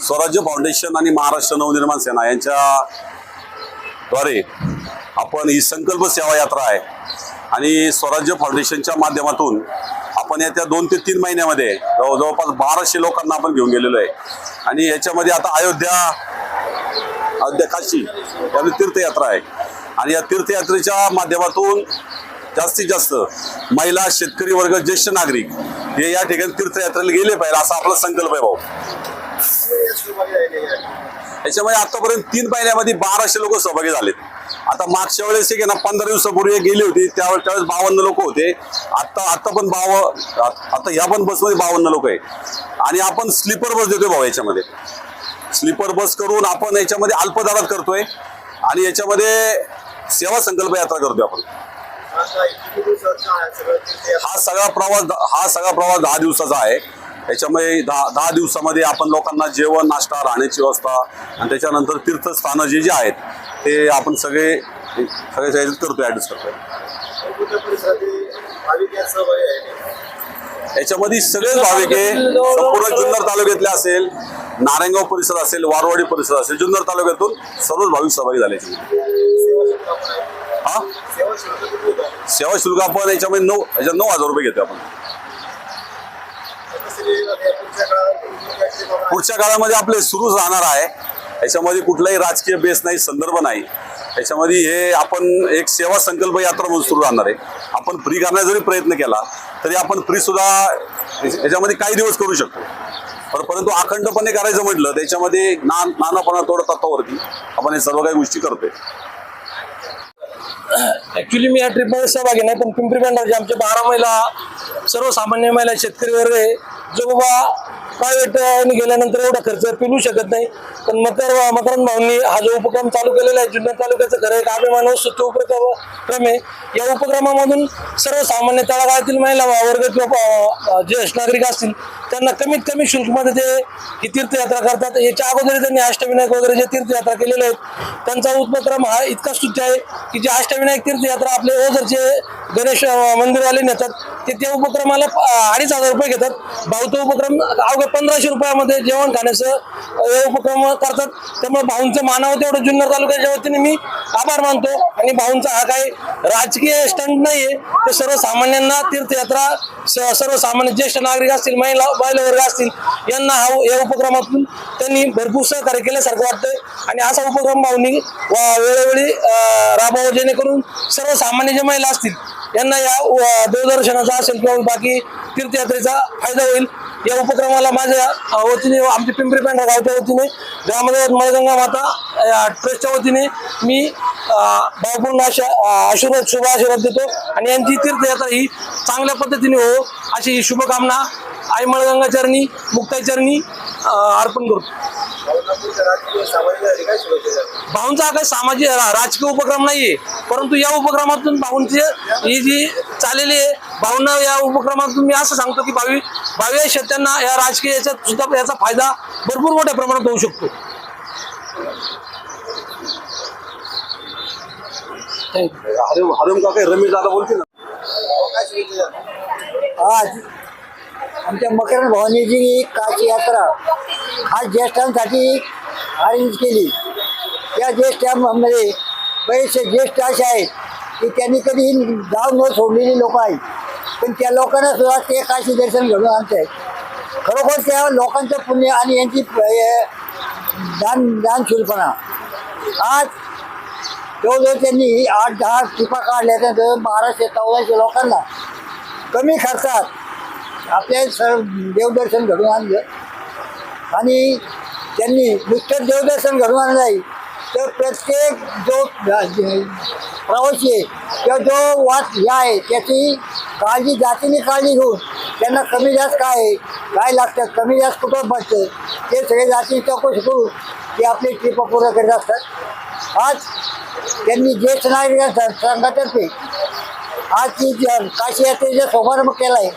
स्वराज्य फाउंडेशन आणि महाराष्ट्र नवनिर्माण सेना यांच्या द्वारे आपण ही संकल्प सेवा यात्रा आहे. आणि स्वराज्य फाउंडेशनच्या माध्यमातून आपण येत्या दोन ते तीन महिन्यामध्ये जवळ जवळपास बाराशे लोकांना आपण घेऊन गेलेलो आहे. आणि याच्यामध्ये आता अयोध्या अयोध्या काशी यामध्ये तीर्थयात्रा आहे. आणि या तीर्थयात्रेच्या माध्यमातून जास्तीत जास्त महिला शेतकरी वर्ग ज्येष्ठ नागरिक हे या ठिकाणी तीर्थयात्रेला गेले पाहिजे असा आपला संकल्प आहे भाऊ. याच्यामध्ये आतापर्यंत तीन महिन्यामध्ये बाराशे लोक सहभागी झालेत. आता मागच्या वेळेस एक ना पंधरा दिवसापूर्वी गेली होती त्यावेळेस त्यावेळेस बावन्न लोक होते. आता आता पण बाव आता ह्या पण बसमध्ये बावन्न लोक आहे आणि आपण स्लीपर बस देतोय भाऊ याच्यामध्ये. स्लीपर बस करून आपण याच्यामध्ये अल्पदरात करतोय. आणि याच्यामध्ये सेवा संकल्प यात्रा करतोय आपण. हा सगळा प्रवास हा सगळा प्रवास दहा दिवसाचा आहे. त्याच्यामुळे दहा दहा दिवसामध्ये आपण लोकांना जेवण नाश्ता राहण्याची व्यवस्था आणि त्याच्यानंतर तीर्थस्थानं जे जे आहेत ते आपण सगळे सगळे सगळे करतोय ॲडजस्ट करतोय. याच्यामध्ये सगळेच भाविक आहे. संपूर्ण जुन्नर तालुक्यातले असेल नारायणगाव परिसर असेल वारवाडी परिसर असेल जुन्नर तालुक्यातून सर्वच भाविक सहभागी झाले हा? सेवा शुल्क आपण याच्यामध्ये नऊ याच्यात नऊ हजार रुपये घेतो आपण. पुढच्या काळामध्ये आपले सुरूच राहणार आहे. याच्यामध्ये कुठलाही राजकीय बेस नाही संदर्भ नाही. याच्यामध्ये हे आपण एक सेवा संकल्प यात्रा म्हणून सुरू राहणार आहे. आपण फ्री करण्याचा जरी प्रयत्न केला तरी आपण फ्री सुद्धा याच्यामध्ये काही दिवस करू शकतो. पण परंतु अखंडपणे करायचं म्हटलं त्याच्यामध्ये ना नानापणा थोडं तत्वावरती आपण हे सर्व काही गोष्टी करतोय. ऍक्च्युली मी या ट्रिपमध्ये सहभागी नाही पण पिंपरी बँडाचे आमचे बारा महिला सर्वसामान्य महिला शेतकरी वर्ग आहे जो बाबा प्रायव्हेट गेल्यानंतर एवढा खर्च पिलू शकत नाही. पण मकर मकरंद भाऊंनी हा जो उपक्रम चालू केलेला आहे जुन्नर तालुक्याचं खरं एक अभिमान स्वच्छ उपक्रम आहे. या उपक्रमामधून सर्वसामान्य तळागाळातील महिला वर्ग किंवा ज्येष्ठ नागरिक असतील त्यांना कमीत कमी शुल्कमध्ये ते ही तीर्थयात्रा करतात याच्या अगोदर त्यांनी अष्टविनायक वगैरे जे तीर्थयात्रा केलेले आहेत त्यांचा उपक्रम हा इतका स्तुत्य आहे की जे अष्टविनायक तीर्थयात्रा आपले ओझरचे गणेश मंदिरवाले नेतात ते त्या उपक्रमाला अडीच हजार रुपये घेतात. भाऊ तो उपक्रम अवघ्या पंधराशे रुपयामध्ये जेवण खाण्याचं हे उपक्रम करतात. त्यामुळे भाऊंचं मानावं तेवढं जुन्नर तालुक्याच्या वतीने मी आभार मानतो. आणि भाऊंचा हा काही राजकीय स्टंट नाही आहे तर सर्वसामान्यांना तीर्थयात्रा स- सर्वसामान्य ज्येष्ठ नागरिक असतील महिला बालवर्ग वर्ग असतील यांना हा या उपक्रमातून त्यांनी भरपूर सहकार्य केल्यासारखं वाटतंय. आणि असा उपक्रम भाऊंनी वेळोवेळी राबावं राबवावा जेणेकरून सर्वसामान्य जे महिला असतील यांना या देवदर्शनाचा असेल किंवा बाकी तीर्थयात्रेचा फायदा होईल. या उपक्रमाला माझ्या वतीने आमच्या पिंपरी पेंढा गावच्या वतीने ग्रामदेवत मळगंगा माता ट्रस्टच्या वतीने मी भावपूर्ण अशा आशीर्वाद शुभ आशीर्वाद देतो. आणि यांची तीर्थयात्रा ही चांगल्या पद्धतीने हो अशी ही शुभकामना आई मळगंगा चरणी मुक्ताई चरणी अर्पण करतो भाऊंचा हा काही सामाजिक राजकीय उपक्रम नाहीये. परंतु या उपक्रमातून भाऊंची ही जी चाललेली आहे भाऊंना या उपक्रमातून मी असं सांगतो की भावी भावी शेत्यांना या राजकीय याच्यात सुद्धा याचा फायदा भरपूर मोठ्या प्रमाणात होऊ शकतो. हरिम का काही रमेश दादा बोलते ना आमच्या मकरंद भवानीची काशी यात्रा आज ज्येष्ठांसाठी अरेंज केली. त्या ज्येष्ठांमध्ये म्हणजे बरेचसे ज्येष्ठ असे आहेत की त्यांनी कधी गाव न सोडलेली लोक आहेत. पण त्या लोकांना सुद्धा ते काशी दर्शन घडून आणत आहेत खरोखर त्या लोकांचं पुण्य आणि यांची प- दान दानशूलपणा आज जवळजवळ त्यांनी आठ दहा टिपा काढल्या त्यानंतर बाराशे चौदाशे लोकांना कमी खर्चात आपल्या सर्व देवदर्शन घडून आणलं. आणि त्यांनी नुसतं देवदर्शन घडून आणलं नाही तर प्रत्येक जो प्रवासी आहे किंवा जो वाट हे आहे त्याची काळजी जातीने काळजी घेऊन त्यांना कमी जास्त काय आहे काय लागतं कमी जास्त कुठं बसतं ते सगळे जातीने चौकशी करून ते आपली ट्रिप पूर्ण करत असतात. आज त्यांनी ज्येष्ठ नागरिक संघातर्फे आज ती काशी यात्रेचा शुभारंभ केला आहे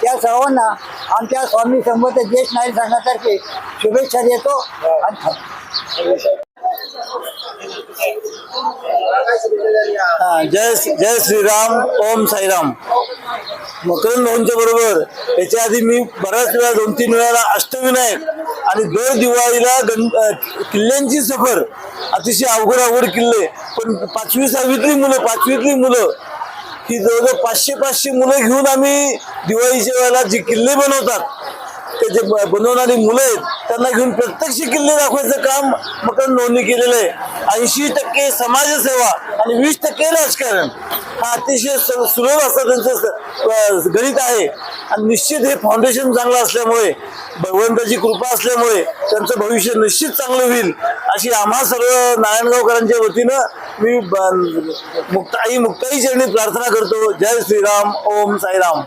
त्या सर्वांना आमच्या स्वामी संबंध ज्येष्ठ नाईक संघातर्फे शुभेच्छा देतो हा, जय जय श्रीराम ओम साईराम. मकरंद भाऊंच्या बरोबर याच्या आधी मी बऱ्याच वेळा दोन तीन वेळा अष्टविनायक आणि दर दिवाळीला गण किल्ल्यांची सफर अतिशय अवघड अवघड किल्ले. पण पाचवी सहावीतली मुलं पाचवीतली मुलं ही जवळजवळ पाचशे पाचशे मुलं घेऊन आम्ही दिवाळीच्या वेळेला जे किल्ले बनवतात ते जे बनवणारी मुलं आहेत त्यांना घेऊन प्रत्यक्ष किल्ले दाखवायचं काम मकर नोंदणी केलेलं आहे. ऐंशी टक्के समाजसेवा आणि वीस टक्के राजकारण. हा अतिशय सुलभ असं त्यांचं गणित आहे. आणि निश्चित हे फाउंडेशन चांगलं असल्यामुळे भगवंताची कृपा असल्यामुळे त्यांचं भविष्य निश्चित चांगलं होईल अशी आम्हा सर्व नारायणगावकरांच्या वतीनं मी मुक्ता आई मुक्ताई चरणी प्रार्थना करतो. जय श्रीराम. ओम साईराम.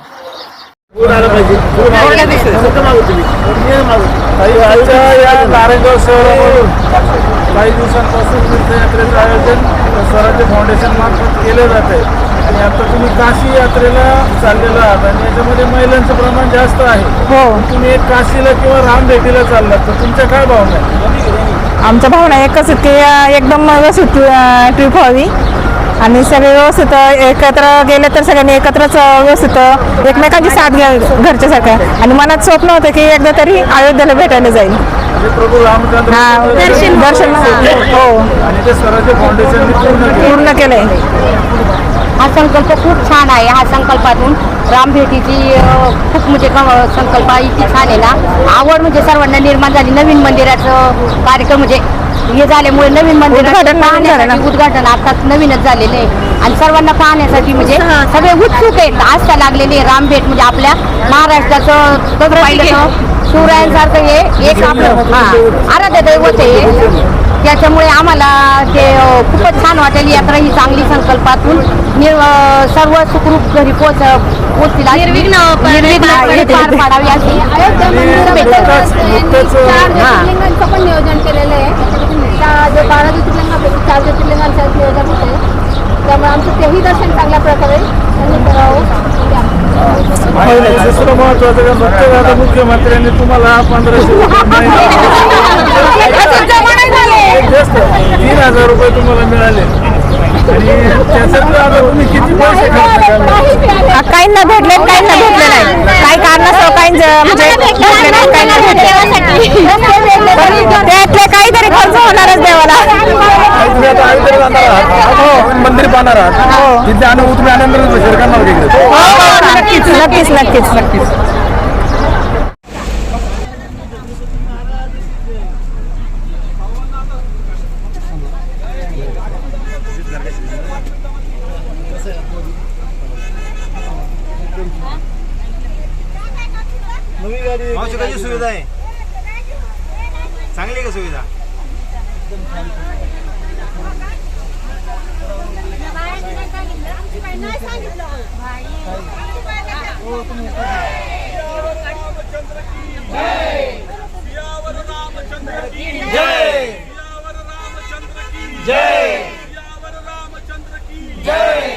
नारायणगाव शहरामधून काही दिवसांपासून तीर्थयात्रेचं आयोजन स्वराज्य फाउंडेशन मार्फत केलं जात आहे आणि आता तुम्ही काशी यात्रेला चाललेला आहात आणि याच्यामध्ये महिलांचं प्रमाण जास्त आहे. हो. तुम्ही एक काशीला किंवा रामभेटीला चाललात तर तुमच्या काय भावना आहे आमच्या भावना एकच आहे की अं, एकदम व्यवस्थित ट्रिप व्हावी. आणि सगळे व्यवस्थित एकत्र गेले तर सगळ्यांनी एकत्रच अं, व्यवस्थित एकमेकांची साथ घ्यावी घरच्या सारखं. आणि मनात स्वप्न होतं की एकदा तरी अयोध्येला भेटायला जाईल. म्हणजे प्रभू रामचंद्र हा दर्शन दर्शन हो. आणि ते स्वराज्य फाउंडेशनने पूर्ण केलं. पूर्ण केलंय. हा संकल्प खूप छान आहे. हा संकल्पातून रामभेटीची खूप म्हणजे संकल्प इतकी छान आहे ना. आवड म्हणजे सर्वांना निर्माण झाली. नवीन मंदिराचं कार्यक्रम म्हणजे हे झाल्यामुळे नवीन मंदिराचं उद्घाटन नवीन झालं ना. पाहण्यासाठी उद्घाटन आता नवीनच झालेलं आहे. आणि सर्वांना पाहण्यासाठी म्हणजे सगळे उत्सुक आहेत. आस्था लागलेली आहे. रामभेट म्हणजे आपल्या महाराष्ट्राचं शिवरायांसारखं हे एक आपलं आराध्य दैवत आहे. त्याच्यामुळे आम्हाला ते खूपच छान वाटेल. यात्रा ही चांगली संकल्पातून सर्व सुखरूप घरी पोच पोचतील निर्विघ्नपणे पार पाडावी अशी. पण नियोजन केलेलं आहे. जे बारा ज्योतिर्लिंगापैकी चार ज्योतिर्लिंगांचं नियोजन होते त्यामुळे आमचं तेही दर्शन चांगल्या प्रकारे त्यांनी करावं. आणि दुसरं महत्वाचं आता मुख्यमंत्र्यांनी तुम्हाला पंधराशे तीन हजार रुपये तुम्हाला मिळाले. काहींना भेटले काहींना भेटले नाही. काही कारणास्तव काहींचं म्हणजे भेटले नाही काहींना भेटले त्यातले काहीतरी खर्च होणारच देवाला. हो मंदिर पाहणार आहात. तिथे आणि तुम्ही आनंद शेअर करणार का इकडे हो,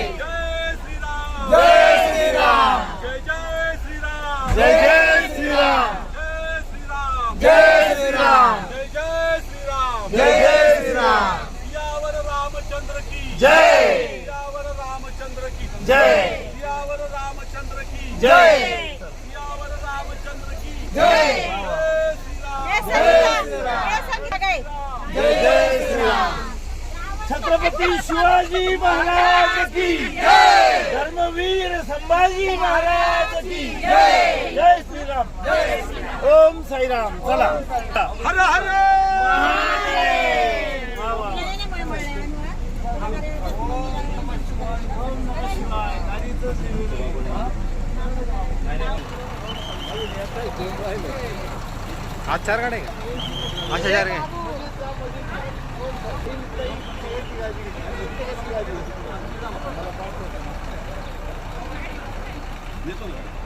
नक्कीच नक्कीच नक्कीच नक्कीच मावशी कशी सुविधा आहे चांगली आहे का सुविधा छत्रपती शिवाजी महाराज की धर्मवीर संभाजी महाराज की जय। श्रीराम। ओम साईराम। चला। हर हर। आज चार गाड्या आहे का अच्छा चार आहे येतो ना